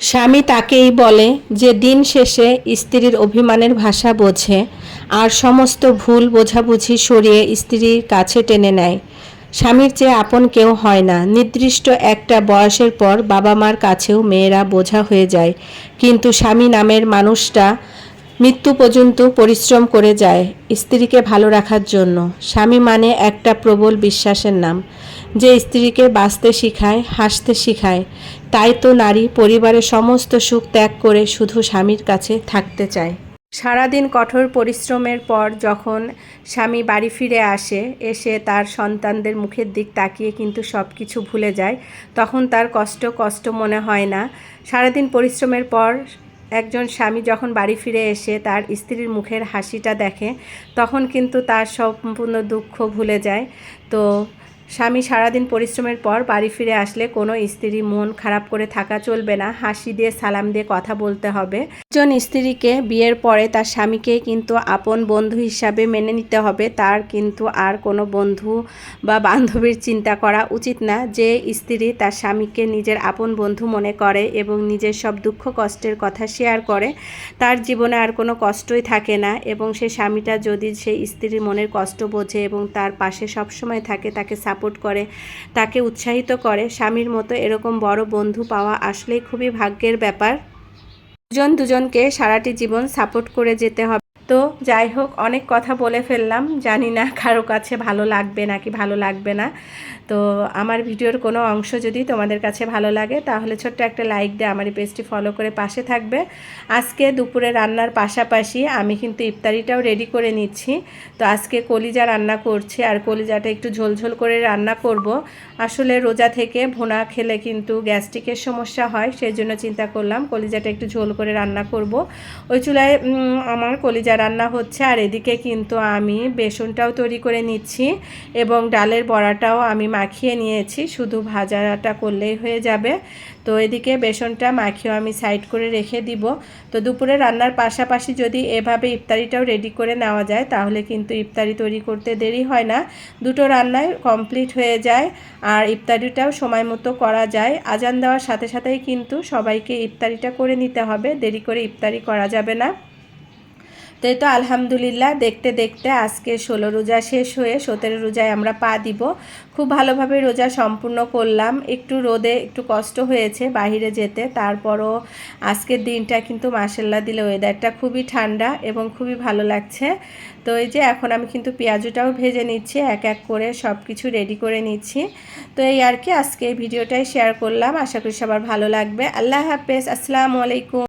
স্বামী তাকেই বলে যে দিন শেষে স্ত্রীর অভিমানের ভাষা বোঝে আর সমস্ত ভুল বোঝাবুঝি সরিয়ে স্ত্রীর কাছে টেনে নেয়। স্বামীর চেয়ে আপন কেউ হয় না। নির্দিষ্ট একটা বয়সের পর বাবা মার কাছেও মেয়েরা বোঝা হয়ে যায়। কিন্তু স্বামী নামের মানুষটা মৃত্যু পর্যন্ত পরিশ্রম করে যায় স্ত্রীকে ভালো রাখার জন্য। স্বামী মানে একটা প্রবল বিশ্বাসের নাম। যে স্ত্রীকে বাঁচতে শিখায়, হাসতে শিখায়, তাই তো নারী পরিবারের সমস্ত সুখ ত্যাগ করে শুধু স্বামীর কাছে থাকতে চায়। সারাদিন কঠোর পরিশ্রমের পর যখন স্বামী বাড়ি ফিরে আসে, এসে তার সন্তানদের মুখের দিক তাকিয়ে কিন্তু সব কিছু ভুলে যায়। তখন তার কষ্ট কষ্ট মনে হয় না। সারাদিন পরিশ্রমের পর একজন স্বামী যখন বাড়ি ফিরে এসে তার স্ত্রীর মুখের হাসিটা দেখে, তখন কিন্তু তার সম্পূর্ণ দুঃখ ভুলে যায়। তো স্বামী সারাদিন পরিশ্রমের পর বাড়ি ফিরে আসলে কোনো স্ত্রী মন খারাপ করে থাকা চলবে না। হাসি দিয়ে, সালাম দিয়ে কথা বলতে হবে। একজন স্ত্রীকে বিয়ের পরে তার স্বামীকে কিন্তু আপন বন্ধু হিসাবে মেনে নিতে হবে। তার কিন্তু আর কোনো বন্ধু বা বান্ধবীর চিন্তা করা উচিত না। যে স্ত্রী তার স্বামীকে নিজের আপন বন্ধু মনে করে এবং নিজের সব দুঃখ কষ্টের কথা শেয়ার করে, তার জীবনে আর কোনো কষ্টই থাকে না এবং সে স্বামীটা যদি সেই স্ত্রীর মনের কষ্ট বোঝে এবং তার পাশে সবসময় থাকে, তাকে সাপোর্ট করে, তাকে উৎসাহিত করে। স্বামীর মতো এরকম বড় বন্ধু পাওয়া আসলেই খুবই ভাগ্যের ব্যাপার। দুজন দুজনকে সারাটি জীবন সাপোর্ট করে যেতে হবে। তো যাই হোক, অনেক কথা বলে ফেললাম। জানি না কারও কাছে ভালো লাগবে নাকি ভালো লাগবে না। তো আমার ভিডিওর কোনো অংশ যদি তোমাদের কাছে ভালো লাগে, তাহলে ছোট্ট একটা লাইক দিয়ে আমার এই পেজটি ফলো করে পাশে থাকবে। আজকে দুপুরে রান্নার পাশাপাশি আমি কিন্তু ইফতারিটাও রেডি করে নিচ্ছি। তো আজকে কলিজা রান্না করছি আর কলিজাটা একটু ঝোলঝোল করে রান্না করব। আসলে রোজা থেকে ভুনা খেলে কিন্তু গ্যাস্ট্রিকের সমস্যা হয়, সেই জন্য চিন্তা করলাম কলিজাটা একটু ঝোল করে রান্না করব। ওই চুলায় আমার কলিজা রান্না হচ্ছে, আর এদিকে কিন্তু আমি বেসনটাও তৈরি করে নিচ্ছি এবং ডালের বড়াটাও আমি মাখিয়ে নিয়েছি, শুধু ভাজাটা করলেই হয়ে যাবে। তো এদিকে বেসনটা মাখিয়েও আমি সাইড করে রেখে দিব। তো দুপুরে রান্নার পাশাপাশি যদি এভাবে ইফতারিটাও রেডি করে নেওয়া যায়, তাহলে কিন্তু ইফতারি তৈরি করতে দেরি হয় না। দুটো রান্নায় কমপ্লিট হয়ে যায়, আর ইফতারিটাও সময় মতো করা যায়। আজান দেওয়ার সাথে সাথেই কিন্তু সবাইকে ইফতারিটা করে নিতে হবে, দেরি করে ইফতারি করা যাবে না। তো এই তো আলহামদুলিল্লাহ, দেখতে দেখতে আজকে ষোলো রোজা শেষ হয়ে সতেরো রোজায় আমরা পা দিব। খুব ভালোভাবে রোজা সম্পূর্ণ করলাম। একটু রোদে একটু কষ্ট হয়েছে বাহিরে যেতে, তারপরও আজকের দিনটা কিন্তু মাসাল্লাহ দিলে ওয়েদারটা খুবই ঠান্ডা এবং খুবই ভালো লাগছে। তো এই যে এখন আমি কিন্তু পেঁয়াজুটাও ভেজে নিচ্ছি, এক এক করে সব কিছু রেডি করে নিচ্ছি। তো এই আর কি, আজকে এই ভিডিওটাই শেয়ার করলাম। আশা করি সবার ভালো লাগবে। আল্লাহ হাফেজ। আসসালামু আলাইকুম।